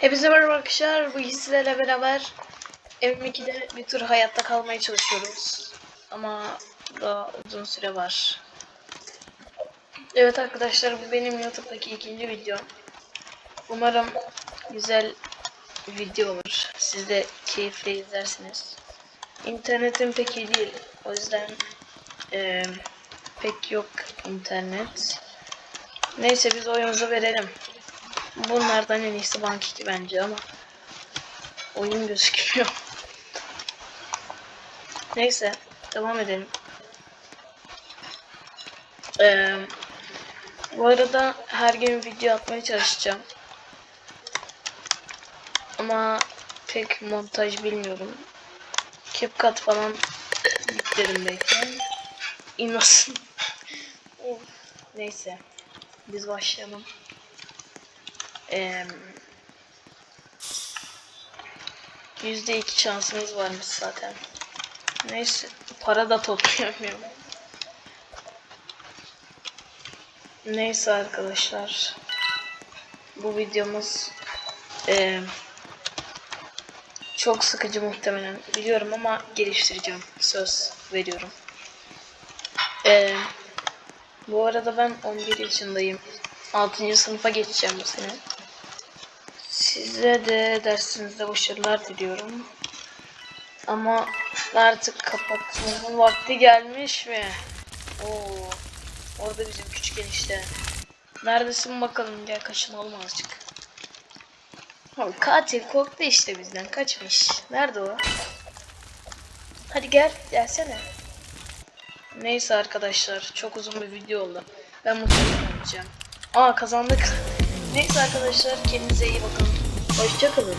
Hepinize merhaba arkadaşlar. Bu sizlerle beraber M2'de bir tür hayatta kalmaya çalışıyoruz. Ama daha uzun süre var. Evet arkadaşlar bu benim YouTube'daki ikinci videom. Umarım güzel video olur. Siz de keyifle izlersiniz. İnternetim pek iyi değil. O yüzden eee, pek yok internet. Neyse biz oyunumuzu verelim. Bunlardan en iyisi Bank 2 bence ama oyun gözüküyor. Neyse devam edelim. Ee, bu arada her gün video atmaya çalışacağım. Ama pek montaj bilmiyorum. CapCut falan yüklerim belki. İnasın. Neyse. Biz başlayalım. Yüzde iki şansımız varmış zaten. Neyse para da toplayamıyorum. Neyse arkadaşlar. Bu videomuz eee, çok sıkıcı muhtemelen biliyorum ama geliştireceğim. Söz veriyorum. Eee, bu arada ben 11 yaşındayım. 6. sınıfa geçeceğim bu sene. Size de dersinizde başarılar diliyorum. Ama artık kapatmanın vakti gelmiş mi? Oo, orada bizim küçük enişte. Neredesin bakalım gel kaçınalım azıcık. Oğlum, katil korktu işte bizden kaçmış. Nerede o? Hadi gel gelsene. Neyse arkadaşlar çok uzun bir video oldu. Ben mutluyum olacağım. Aa kazandık. Neyse arkadaşlar kendinize iyi bakın. Hoşçakalın.